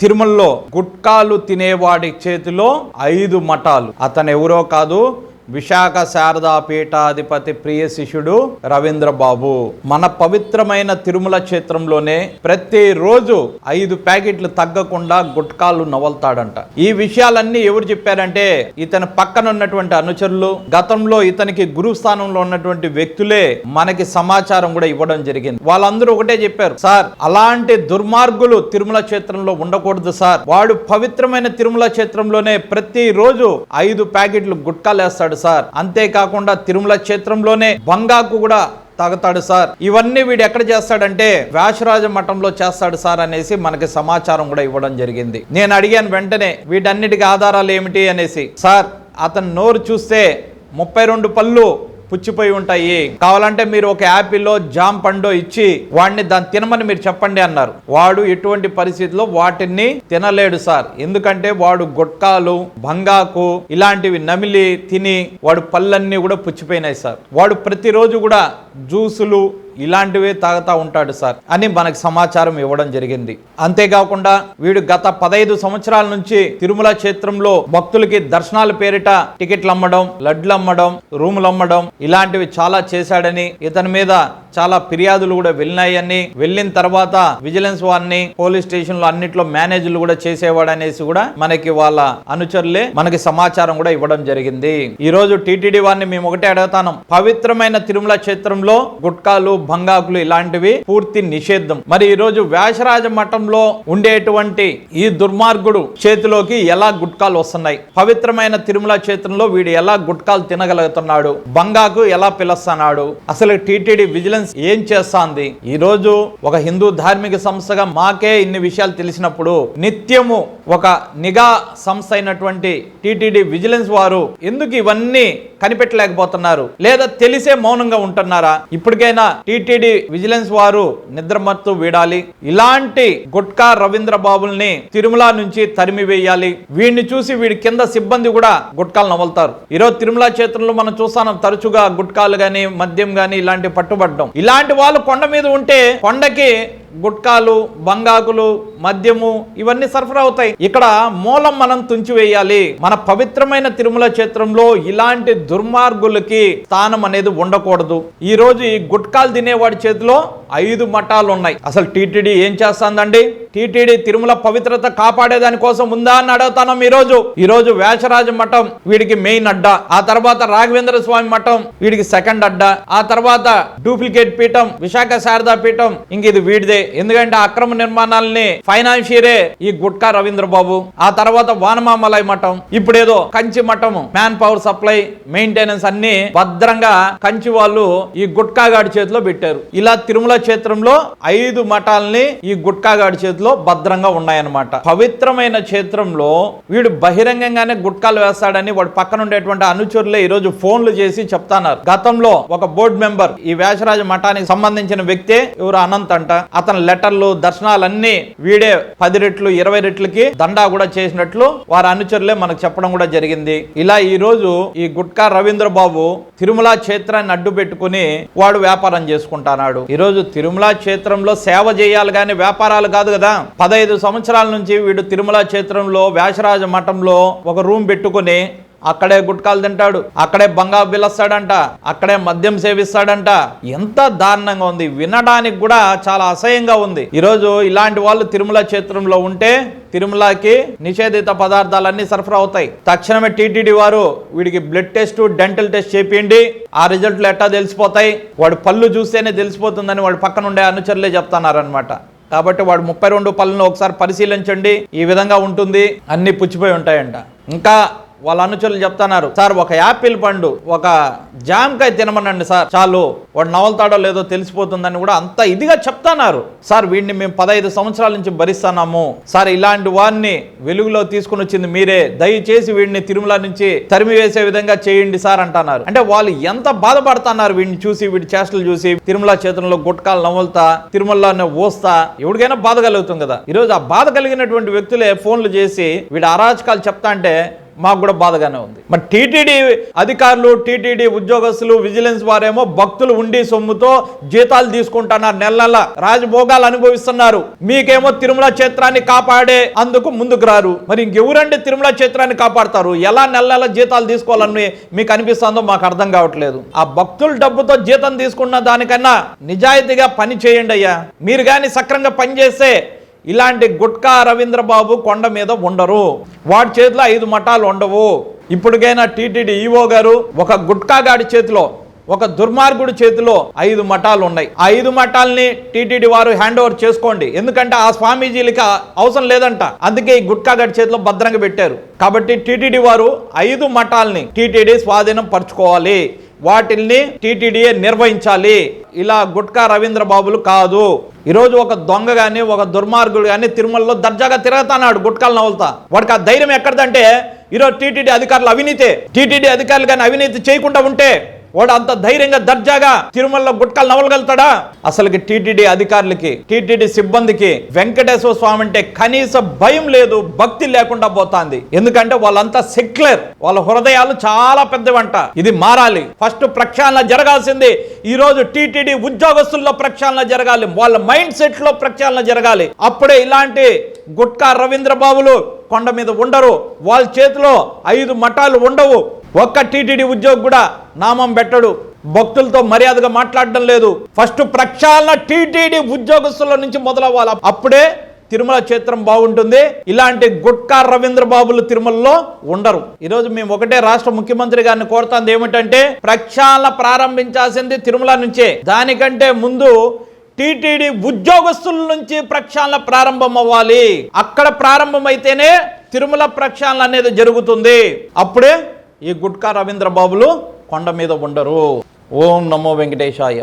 తిరుమలలో గుట్కాలు తినేవాడి చేతిలో ఐదు మఠాలు. అతను ఎవరో కాదు విశాఖ శారదా పీఠాధిపతి ప్రియ శిష్యుడు రవీంద్ర బాబు మన పవిత్రమైన తిరుమల క్షేత్రంలోనే ప్రతిరోజు ఐదు ప్యాకెట్లు తగ్గకుండా గుట్కాలు నవలుతాడంట. ఈ విషయాలన్నీ ఎవరు చెప్పారంటే ఇతని పక్కన ఉన్నటువంటి అనుచరులు గతంలో ఇతనికి గురు స్థానంలో ఉన్నటువంటి వ్యక్తులే మనకి సమాచారం కూడా ఇవ్వడం జరిగింది. వాళ్ళందరూ ఒకటే చెప్పారు సార్ అలాంటి దుర్మార్గులు తిరుమల క్షేత్రంలో ఉండకూడదు సార్. వాడు పవిత్రమైన తిరుమల క్షేత్రంలోనే ప్రతిరోజు ఐదు ప్యాకెట్లు గుట్కాలు వేస్తాడు సార్. అంతేకాకుండా తిరుమల క్షేత్రంలోనే బంగాకు కూడా తాగుతాడు సార్. ఇవన్నీ వీడు ఎక్కడ చేస్తాడంటే వ్యాసరాజ మఠంలో చేస్తాడు సార్ అనేసి మనకి సమాచారం కూడా ఇవ్వడం జరిగింది. నేను అడిగాను వెంటనే వీటన్నిటికీ ఆధారాలు ఏమిటి అనేసి. సార్ అతను నోరు చూస్తే ముప్పై రెండు పళ్ళు పుచ్చిపోయి ఉంటాయి. కావాలంటే మీరు ఒక యాపిల్లో జామ్ పండు ఇచ్చి వాడిని దాన్ని తినమని మీరు చెప్పండి అన్నారు. వాడు ఎటువంటి పరిస్థితిలో వాటిని తినలేడు సార్. ఎందుకంటే వాడు గుట్కాలు బంగాకు ఇలాంటివి నమిలి తిని వాడు పళ్ళన్నీ కూడా పుచ్చిపోయినాయి సార్. వాడు ప్రతిరోజు కూడా జ్యూసులు ఇలాంటివే తాగుతూ ఉంటాడు సార్ అని మనకు సమాచారం ఇవ్వడం జరిగింది. అంతేకాకుండా వీడు గత పదహైదు సంవత్సరాల నుంచి తిరుమల క్షేత్రంలో భక్తులకి దర్శనాల పేరిట టికెట్లు అమ్మడం లడ్లు అమ్మడం రూములు అమ్మడం ఇలాంటివి చాలా చేశాడని ఇతని మీద చాలా ఫిర్యాదులు కూడా వెళ్ళినాయని వెళ్ళిన తర్వాత విజిలెన్స్ వారిని పోలీస్ స్టేషన్లో అన్నిట్లో మేనేజర్లు కూడా చేసేవాడు అనేసి కూడా మనకి వాళ్ళ అనుచరులే మనకి సమాచారం కూడా ఇవ్వడం జరిగింది. ఈ రోజు టీటీడీ వారిని మేము ఒకటే అడుగుతాను పవిత్రమైన తిరుమల క్షేత్రంలో గుట్కాలు బంగాకులు ఇలాంటివి పూర్తి నిషేధం. మరి ఈ రోజు వ్యాసరాజ మఠంలో ఉండేటువంటి ఈ దుర్మార్గుడు చేతిలోకి ఎలా గుట్కాలు వస్తున్నాయి? పవిత్రమైన తిరుమల క్షేత్రంలో వీడు ఎలా గుట్కాలు తినగలుగుతున్నాడు? బంగాకు ఎలా పిలుస్తున్నాడు? అసలు టీటీడీ విజిలెన్స్ ఏం చేస్తాంది? ఈ రోజు ఒక హిందూ ధార్మిక సంస్థగా మాకే ఇన్ని విషయాలు తెలిసినప్పుడు నిత్యము ఒక నిఘా సంస్థ అయినటువంటి టీటీడీ విజిలెన్స్ వారు ఎందుకు ఇవన్నీ కనిపెట్టలేకపోతున్నారు? లేదా తెలిసే మౌనంగా ఉంటున్నారా? ఇప్పటికైనా టీటీడీ విజిలెన్స్ వారు నిద్రమత్తు వీడాలి. ఇలాంటి గుట్కా రవీంద్ర బాబుల్ని తిరుమల నుంచి తరిమి వేయాలి వీడిని చూసి వీడి కింద సిబ్బంది కూడా గుట్కాలు నవలుతారు ఈరోజు తిరుమల క్షేత్రంలో మనం చూస్తాం తరచుగా గుట్కాలు గాని మద్యం గాని ఇలాంటి పట్టుబడ్డం. ఇలాంటి వాళ్ళు కొండ మీద ఉంటే కొండకి గుట్కాలు బంగాకులు మద్యము ఇవన్నీ సరఫరా అవుతాయి. ఇక్కడ మూలం మనం తుంచివేయాలి మన పవిత్రమైన తిరుమల క్షేత్రంలో ఇలాంటి దుర్మార్గులకి స్థానం అనేది ఉండకూడదు. ఈ రోజు ఈ గుట్కాలు తినేవాడి చేతిలో ఐదు మఠాలు ఉన్నాయి అసలు టీటీడీ ఏం చేస్తుందండి? టీటీడీ తిరుమల పవిత్రత కాపాడేదాని కోసం ఉందా అని అడుగుతాను ఈ రోజు ఈ రోజు వ్యాసరాజ మఠం వీడికి మెయిన్ అడ్డా. ఆ తర్వాత రాఘవేంద్ర స్వామి మఠం వీడికి సెకండ్ అడ్డా. ఆ తర్వాత డూప్లికేట్ పీఠం విశాఖ శారదా పీఠం ఇంక ఇది వీడిదే. ఎందుకంటే అక్రమ నిర్మాణాలని ఫైనాన్షియరే ఈ గుట్కా రవీంద్ర బాబు ఆ తర్వాత వానమామలై మఠం. ఇప్పుడేదో కంచి మఠం మ్యాన్ పవర్ సప్లై మెయింటెనెన్స్ అన్ని భద్రంగా కంచి వాళ్ళు ఈ గుట్కా గాడి చేతిలో పెట్టారు. ఇలా తిరుమల క్షేత్రంలో ఐదు మఠాలని ఈ గుట్కాగాడి చేతిలో భద్రంగా ఉన్నాయన్నమాట. పవిత్రమైన క్షేత్రంలో వీడు బహిరంగంగానే గుట్కాలు వేస్తాడని వాడు పక్కన ఉండేటువంటి అనుచరులే ఈ రోజు ఫోన్లు చేసి చెప్తాన్నారు. గతంలో ఒక బోర్డు మెంబర్ ఈ వ్యాసరాజ మఠానికి సంబంధించిన వ్యక్తే ఎవరు అనంత్ అంట. అతని లెటర్లు దర్శనాలన్నీ వీడే పది రెట్లు ఇరవై రెట్లకి దండా కూడా చేసినట్లు వారి అనుచరులే మనకు చెప్పడం కూడా జరిగింది. ఇలా ఈ రోజు ఈ గుట్కా రవీంద్ర బాబు తిరుమల క్షేత్రాన్ని అడ్డు పెట్టుకుని వాడు వ్యాపారం చేసుకుంటున్నాడు. ఈ రోజు తిరుమల క్షేత్రంలో సేవ చేయాలి కానీ వ్యాపారాలు కాదు కదా. పదహైదు సంవత్సరాల నుంచి వీడు తిరుమల క్షేత్రంలో వ్యాసరాజ మఠంలో ఒక రూమ్ పెట్టుకుని అక్కడే గుట్కాలు తింటాడు అక్కడే బంగా బిల్లస్తాడంట అక్కడే మద్యం సేవిస్తాడంట. ఎంత దారుణంగా ఉంది. వినడానికి కూడా చాలా అసహ్యంగా ఉంది. ఈరోజు ఇలాంటి వాళ్ళు తిరుమల క్షేత్రంలో ఉంటే తిరుమలకి నిషేధిత పదార్థాలన్నీ సరఫరా అవుతాయి. తక్షణమే టీటీడీ వారు వీడికి బ్లడ్ టెస్ట్ డెంటల్ టెస్ట్ చేపిండి ఆ రిజల్ట్లు ఎట్టా తెలిసిపోతాయి. వాడు పళ్ళు చూస్తేనే తెలిసిపోతుందని వాడు పక్కన ఉండే అనుచరులే చెప్తున్నారనమాట కాబట్టి వాడు ముప్పై రెండు పళ్ళను ఒకసారి పరిశీలించండి. ఈ విధంగా ఉంటుంది. అన్ని పుచ్చిపోయి ఉంటాయంట. ఇంకా వాళ్ళ అనుచరులు చెప్తున్నారు సార్ ఒక యాపిల్ పండు ఒక జామకాయ తినమనండి సార్ చాలు వాడు నవలుతాడో లేదో తెలిసిపోతుందని కూడా అంత ఇదిగా చెప్తున్నారు. సార్ వీడిని మేము పదహైదు సంవత్సరాల నుంచి భరిస్తున్నాము. సార్ ఇలాంటి వారిని వెలుగులో తీసుకుని వచ్చింది మీరే. దయచేసి వీడిని తిరుమల నుంచి తరిమి వేసే విధంగా చేయండి సార్ అంటున్నారు. అంటే వాళ్ళు ఎంత బాధపడుతున్నారు వీడిని చూసి వీడి చేష్టలు చూసి తిరుమల చేతుల్లో గుట్కాలు నవ్వులుతా తిరుమలలోనే ఊస్తా ఎవరికైనా బాధ కలుగుతుంది కదా. ఈరోజు ఆ బాధ కలిగినటువంటి వ్యక్తులే ఫోన్లు చేసి వీడి అరాచకాలు చెప్తా అంటే మాకు కూడా బాధగానే ఉంది. మరి టీటీడీ అధికారులు టీటీడీ ఉద్యోగస్తులు విజిలెన్స్ వారేమో భక్తులు ఉండి సొమ్ముతో జీతాలు తీసుకుంటున్నారు నెల నెల రాజభోగాలు అనుభవిస్తున్నారు. మీకేమో తిరుమల క్షేత్రాన్ని కాపాడే అందుకు ముందుకు రారు. మరి ఇంకెవరండి తిరుమల క్షేత్రాన్ని కాపాడతారు? ఎలా నెల నెల జీతాలు తీసుకోవాలని మీకు అనిపిస్తుందో మాకు అర్థం కావట్లేదు. ఆ భక్తుల డబ్బుతో జీతం తీసుకున్న దానికన్నా నిజాయితీగా పని చేయండి అయ్యా. మీరు కానీ సక్రంగా పనిచేస్తే ఇలాంటి గుట్కా రవీంద్ర బాబు కొండ మీద ఉండరు. వాడి చేతిలో ఐదు మఠాలు ఉండవు. ఇప్పటికైనా టీటీడీ ఈవో గారు ఒక గుట్కా గాడి చేతిలో ఒక దుర్మార్గుడి చేతిలో ఐదు మఠాలు ఉన్నాయి. ఆ ఐదు మఠాలని టీటీడీ వారు హ్యాండ్ ఓవర్ చేసుకోండి. ఎందుకంటే ఆ స్వామీజీలకి అవసరం లేదంట. అందుకే ఈ గుట్కాగాడి చేతిలో భద్రంగా పెట్టారు. కాబట్టి టీటీడీ వారు ఐదు మఠాలని టీటీడీ స్వాధీనం పరుచుకోవాలి. వాటిల్ని టీటీడీఏ నిర్వహించాలి. ఇలా గుట్కా రవీంద్ర బాబులు కాదు. ఈరోజు ఒక దొంగ కానీ ఒక దుర్మార్గుడు కానీ తిరుమలలో దర్జాగా తిరగతాన్నాడు గుట్కాలు నవ్వులుతా వాడికి ఆ ధైర్యం ఎక్కడదంటే ఈరోజు టీటీడీ అధికారులు అవినీతి టీటీడీ అధికారులు కానీ అవినీతి చేయకుండా ఉంటే వాడు అంత ధైర్యంగా దర్జాగా తిరుమలలో గుట్కాలు నవలగలుగుతాడా? అసలుకి టీటీడీ అధికారులకి టీటీడీ సిబ్బందికి వెంకటేశ్వర స్వామి అంటే కనీస భయం లేదు భక్తి లేకుండా పోతాంది. ఎందుకంటే వాళ్ళంతా సెక్యులర్ వాళ్ళ హృదయాలు చాలా పెద్దవంట. ఇది మారాలి. ఫస్ట్ ప్రక్షాళన జరగాల్సింది ఈ రోజు టీటీడీ ఉద్యోగస్తుల్లో ప్రక్షాళన జరగాలి వాళ్ళ మైండ్ సెట్లో ప్రక్షాళన జరగాలి. అప్పుడే ఇలాంటి గుట్కా రవీంద్ర బాబులు కొండ మీద ఉండరు వాళ్ళ చేతిలో ఐదు మఠాలు ఉండవు. ఒక్క టీటీడీ ఉద్యోగి కూడా నామం పెట్టడు. భక్తులతో మర్యాదగా మాట్లాడడం లేదు. ఫస్ట్ ప్రక్షాళన టీటీడీ ఉద్యోగస్తుల నుంచి మొదలవ్వాలి. అప్పుడే తిరుమల క్షేత్రం బాగుంటుంది. ఇలాంటి గుట్కా రవీంద్ర బాబులు తిరుమలలో ఉండరు. ఈరోజు మేము ఒకటే రాష్ట్ర ముఖ్యమంత్రి గారిని కోరుతాంది ఏమిటంటే ప్రక్షాళన ప్రారంభించాల్సింది తిరుమల నుంచే. దానికంటే ముందు టీటీడీ ఉద్యోగస్తుల నుంచి ప్రక్షాళన ప్రారంభం అవ్వాలి అక్కడ ప్రారంభమైతేనే తిరుమల ప్రక్షాళన అనేది జరుగుతుంది. అప్పుడే ఈ గుట్కా రవీంద్ర బాబులు కొండ మీద ఉండరు. ఓం నమో వెంకటేశాయ.